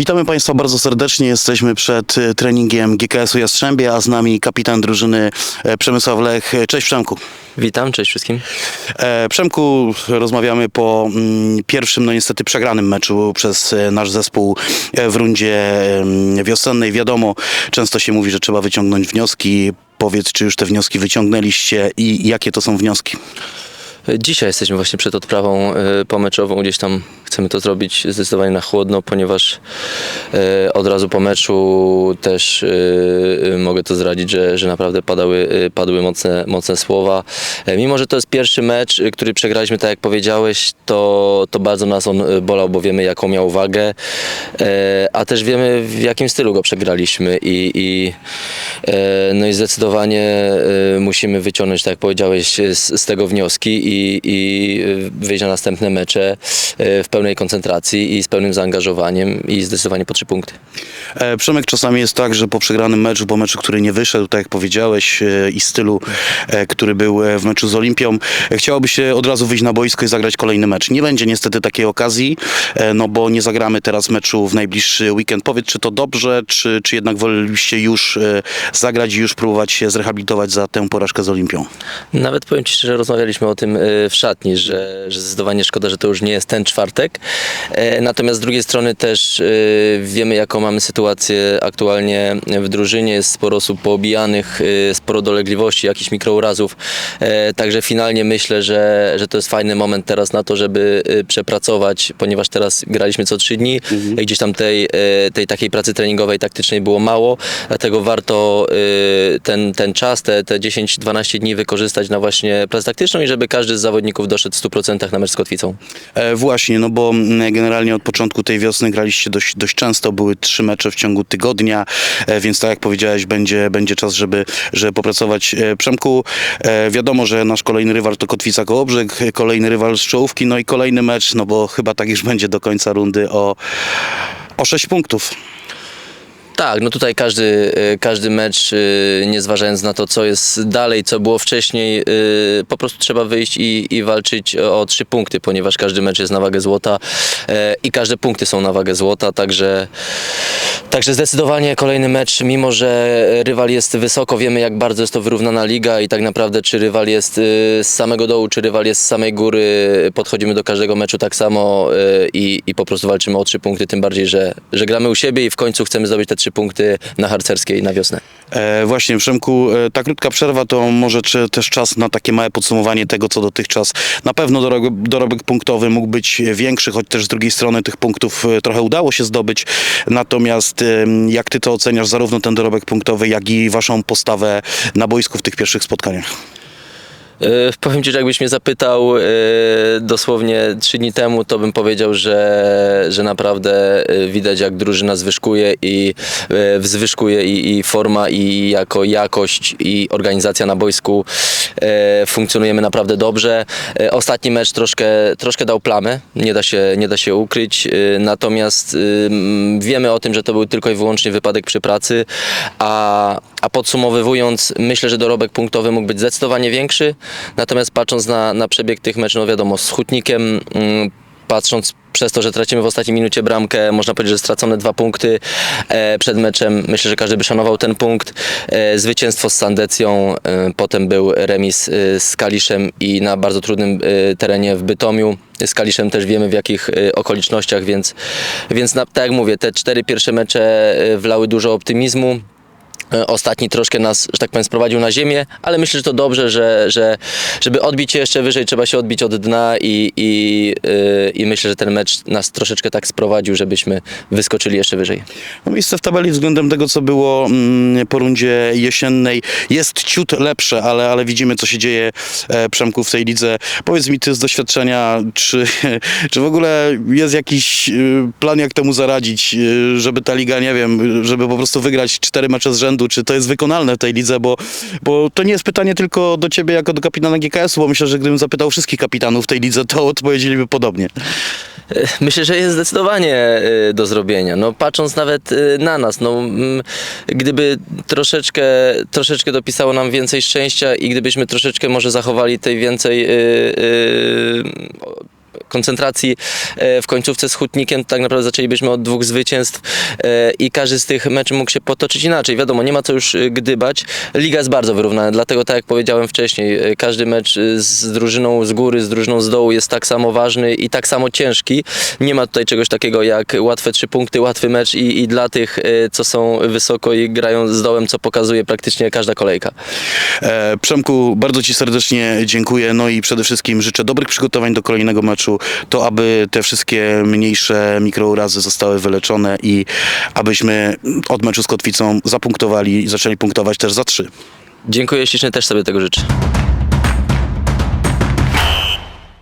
Witamy Państwa bardzo serdecznie. Jesteśmy przed e, treningiem GKS-u Jastrzębie, a z nami kapitan drużyny e, Przemysław Lech. Cześć Przemku. Witam, cześć wszystkim. E, Przemku, rozmawiamy po mm, pierwszym, no niestety przegranym meczu przez e, nasz zespół w rundzie em, wiosennej. Wiadomo, często się mówi, że trzeba wyciągnąć wnioski. Powiedz, czy już te wnioski wyciągnęliście i jakie to są wnioski? Dzisiaj jesteśmy właśnie przed odprawą pomeczową. Gdzieś tam chcemy to zrobić zdecydowanie na chłodno, ponieważ e, od razu po meczu też e, mogę to zdradzić, że, że naprawdę padały, e, padły mocne, mocne słowa. E, Mimo, że to jest pierwszy mecz, e, który przegraliśmy, tak jak powiedziałeś, to, to bardzo nas on e, bolał, bo wiemy jaką miał wagę, e, a też wiemy w jakim stylu go przegraliśmy i, i, e, no i zdecydowanie e, musimy wyciągnąć, tak jak powiedziałeś, z, z tego wnioski i, i e, wyjść na następne mecze e, w pełnej koncentracji i z pełnym zaangażowaniem i zdecydowanie po trzy punkty. E, Przemek, czasami jest tak, że po przegranym meczu, po meczu, który nie wyszedł, tak jak powiedziałeś, e, i stylu, e, który był e, w meczu z Olimpią, e, chciałoby się od razu wyjść na boisko i zagrać kolejny mecz. Nie będzie niestety takiej okazji, e, no bo nie zagramy teraz meczu w najbliższy weekend. Powiedz, czy to dobrze, czy, czy jednak woleliście już e, zagrać i już próbować się zrehabilitować za tę porażkę z Olimpią? Nawet powiem Ci szczerze, rozmawialiśmy o tym e, w szatni, że, że zdecydowanie szkoda, że to już nie jest ten czwartek. E, Natomiast z drugiej strony też e, wiemy, jaką mamy sytuację aktualnie w drużynie. Jest sporo osób poobijanych, e, sporo dolegliwości, jakichś mikrourazów. Także finalnie myślę, że, że to jest fajny moment teraz na to, żeby przepracować, ponieważ teraz graliśmy co trzy dni. Gdzieś tam tej, tej takiej pracy treningowej, taktycznej było mało, dlatego warto ten, ten czas, te, te 10-12 dni wykorzystać na właśnie pracę taktyczną i żeby każdy z zawodników doszedł w 100% na mecz z Kotwicą. E, właśnie, no bo mm, generalnie od początku tej wiosny graliście dość, dość często, były trzy mecze w ciągu tygodnia, e, więc tak jak powiedziałeś, będzie, będzie czas, żeby, żeby popracować. E, Przemku, e, wiadomo, że nasz kolejny rywal to Kotwica Kołobrzeg, kolejny rywal z czołówki, no i kolejny mecz, no bo chyba tak już będzie do końca rundy o, o 6 punktów. Tak, no tutaj każdy, e, każdy mecz, e, nie zważając na to, co jest dalej, co było wcześniej, e, po prostu trzeba wyjść i, i walczyć o trzy punkty, ponieważ każdy mecz jest na wagę złota i każde punkty są na wagę złota, także, także zdecydowanie kolejny mecz, mimo że rywal jest wysoko, wiemy jak bardzo jest to wyrównana liga i tak naprawdę czy rywal jest z samego dołu, czy rywal jest z samej góry, podchodzimy do każdego meczu tak samo i, i po prostu walczymy o trzy punkty, tym bardziej, że, że gramy u siebie i w końcu chcemy zdobyć te trzy punkty na harcerskiej na wiosnę. E, właśnie, Przemku, e, ta krótka przerwa to może czy, też czas na takie małe podsumowanie tego, co dotychczas. Na pewno dorobek, dorobek punktowy mógł być większy, choć też z drugiej strony tych punktów e, trochę udało się zdobyć. Natomiast jak ty to oceniasz, zarówno ten dorobek punktowy, jak i waszą postawę na boisku w tych pierwszych spotkaniach? E, Powiem Ci, że jakbyś mnie zapytał e, dosłownie trzy dni temu, to bym powiedział, że, że naprawdę e, widać jak drużyna zwyżkuje i wzwyżkuje i, i forma i jako jakość i organizacja na boisku funkcjonujemy naprawdę dobrze. Ostatni mecz troszkę, troszkę dał plamę, nie da się, nie da się ukryć, natomiast wiemy o tym, że to był tylko i wyłącznie wypadek przy pracy, a, a podsumowując, myślę, że dorobek punktowy mógł być zdecydowanie większy, natomiast patrząc na, na przebieg tych meczów, no wiadomo, z Hutnikiem, mm, patrząc przez to, że tracimy w ostatniej minucie bramkę, można powiedzieć, że stracone dwa punkty e, przed meczem. Myślę, że każdy by szanował ten punkt. E, zwycięstwo z Sandecją, e, potem był remis z Kaliszem i na bardzo trudnym terenie w Bytomiu. Z Kaliszem też wiemy w jakich okolicznościach, więc, więc na, tak jak mówię, te cztery pierwsze mecze wlały dużo optymizmu. E, Ostatni troszkę nas, że tak powiem, sprowadził na ziemię, ale myślę, że to dobrze, że, że żeby odbić się jeszcze wyżej, trzeba się odbić od dna i, i, yy, i myślę, że ten mecz nas troszeczkę tak sprowadził, żebyśmy wyskoczyli jeszcze wyżej. No, miejsce w tabeli względem tego, co było mm, po rundzie jesiennej, jest ciut lepsze, ale, ale widzimy, co się dzieje e, Przemku w tej lidze. Powiedz mi ty z doświadczenia, czy, czy w ogóle jest jakiś y, plan, jak temu zaradzić, y, żeby ta liga, nie wiem, żeby po prostu wygrać cztery mecze z rzędu, czy to jest wykonalne w tej lidze, bo, bo to nie jest pytanie tylko do ciebie jako do kapitana GKS-u, bo myślę, że gdybym zapytał wszystkich kapitanów w tej lidze, to odpowiedzieliby podobnie. E, Myślę, że jest zdecydowanie e, do zrobienia. No, patrząc nawet e, na nas, no, gdyby troszeczkę, troszeczkę dopisało nam więcej szczęścia i gdybyśmy troszeczkę może zachowali tej więcej e, e, koncentracji e, w końcówce z Hutnikiem, tak naprawdę zaczęlibyśmy od dwóch zwycięstw e, i każdy z tych meczów mógł się potoczyć inaczej. Wiadomo, nie ma co już e, gdybać. Liga jest bardzo wyrównana, dlatego tak jak powiedziałem wcześniej, każdy mecz z drużyną z góry, z drużyną z dołu jest tak samo ważny i tak samo ciężki. Nie ma tutaj czegoś takiego jak łatwe trzy punkty, łatwy mecz i, i dla tych, co są wysoko i grają z dołem, co pokazuje praktycznie każda kolejka. Przemku, bardzo Ci serdecznie dziękuję. No i przede wszystkim życzę dobrych przygotowań do kolejnego meczu, to aby te wszystkie mniejsze mikrourazy zostały wyleczone i abyśmy od meczu z Kotwicą zapunktowali i zaczęli punktować też za trzy. Dziękuję ślicznie, też sobie tego życzę.